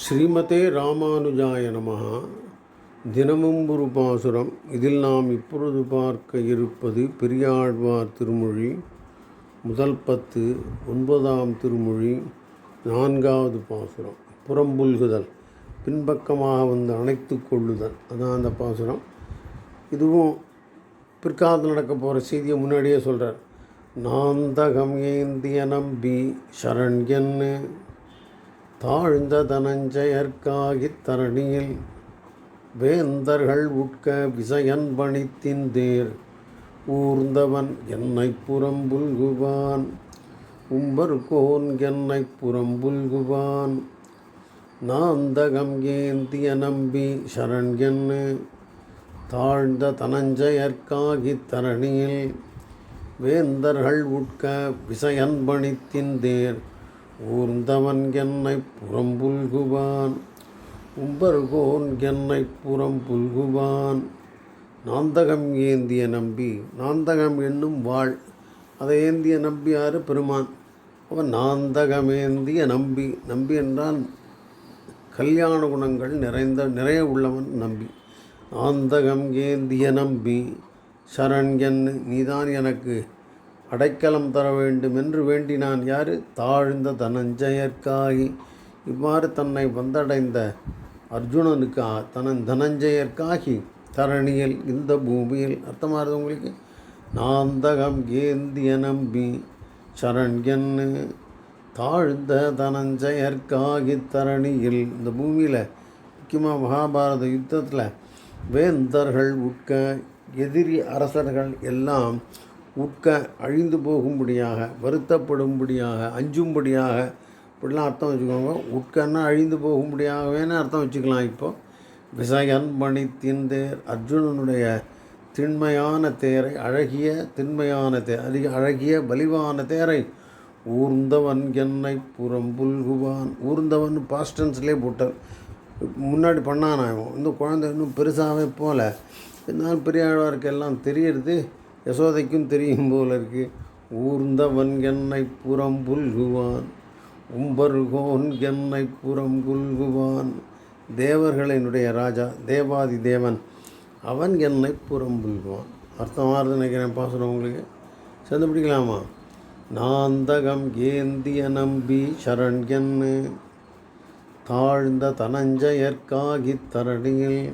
ஸ்ரீமதே ராமானுஜாய நமகா தினமும் ஒரு பாசுரம். இதில் நாம் இப்பொழுது பார்க்க இருப்பது பெரியாழ்வார் திருமொழி முதல் பத்து ஒன்பதாம் திருமொழி நான்காவது பாசுரம். புறம்புல்குதல் பின்பக்கமாக வந்து அணைத்து கொள்ளுதல். அதான் அந்த பாசுரம். இதுவும் பிற்காலத்தில் நடக்க போகிற செய்தியை முன்னாடியே சொல்கிறார் நாந்தகம் ஏந்திய நம்பி சரண்யன்னு தாழ்ந்த தனஞ்சயர்காகித்தரணியில் வேந்தர்கள் உட்க விசயன் பணித்தின்தேர் ஊர்ந்தவன் என்னை புறம்புல்குவான் உம்பர்கோன் என்னை புறம்புல்குவான். நாந்தகம் ஏந்திய நம்பி சரண் என்ன தாழ்ந்த தனஞ்சயர்காகித்தரணியில் வேந்தர்கள் உட்க விசயன் பணித்தின்தேர் ஊர்ந்தவன் என்னை புறம்புல்குவான் உம்பர்கோன் என்னை புறம்புல்குவான். நாந்தகம் ஏந்திய நம்பி நாந்தகம் என்னும் வாழ் அதை ஏந்திய நம்பியார் பெருமான். அவன் நாந்தகமேந்திய நம்பி நம்பி என்றால் கல்யாண குணங்கள் நிறைந்த நிறைய உள்ளவன் நம்பி. நாந்தகம் ஏந்திய நம்பி சரண் என் நீதான் எனக்கு அடைக்கலம் தர வேண்டும் என்று வேண்டினான் யார்? தாழ்ந்த தனஞ்சயர்க்காகி இவ்வாறு தன்னை வந்தடைந்த அர்ஜுனனுக்கு தனன் தனஞ்சயற்காகி தரணியில் இந்த பூமியில் அர்த்தமாகுது உங்களுக்கு? நாந்தகம் ஏந்திய நம்பி சரண் என்ன தாழ்ந்த தனஞ்சயர்க்காகி தரணியில் இந்த பூமியில் முக்கியமாக மகாபாரத யுத்தத்தில் வேந்தர்கள் உட்க எதிரி அரசர்கள் எல்லாம் உட்க அழிந்து போகும்படியாக வருத்தப்படும்படியாக அஞ்சும்படியாக இப்படிலாம் அர்த்தம் வச்சுக்கோங்க. உட்கன்னா அழிந்து போகும்படியாகவேன்னு அர்த்தம் வச்சுக்கலாம் இப்போ. விசயன் மணி தின்தேர் அர்ஜுனனுடைய திண்மையான தேரை அழகிய திண்மையான தேர் அதிக அழகிய வலிவான தேரை ஊர்ந்தவன் என்னை புறம்புல்குவான். ஊர்ந்தவன் பாஸ்டன்ஸ்லேயே போட்டார். முன்னாடி பண்ணான் இந்த குழந்தை இன்னும் பெருசாகவே போகல. இருந்தாலும் பெரியாழ்வாருக்கு எல்லாம் தெரியறது. யசோதைக்கும் தெரியும் போல இருக்கு. ஊர்ந்தவன் என்னை புறம் புல்குவான் உம்பருகோன் என்னை புறம் புல்குவான் தேவர்களினுடைய ராஜா தேவாதி தேவன் அவன் என்னை புறம் புல்குவான். அர்த்தமானது நினைக்கிறேன் பாசுரம் உங்களுக்கு. சேர்ந்து பிடிக்கலாமா? நாந்தகம் ஏந்திய நம்பி சரண் என்ன தாழ்ந்த தனஞ்சயற்காகித் தரணியில்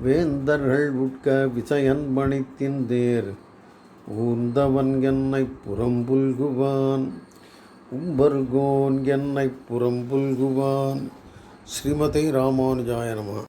வேந்தர்கள் உட்க விசயன் பணித்தின் தேர். ஊர்ந்தவன் என்னை புறம்புல்குவான். உம்பர்கோன் என்னை புறம்புல்குவான். ஸ்ரீமதி ராமானுஜாய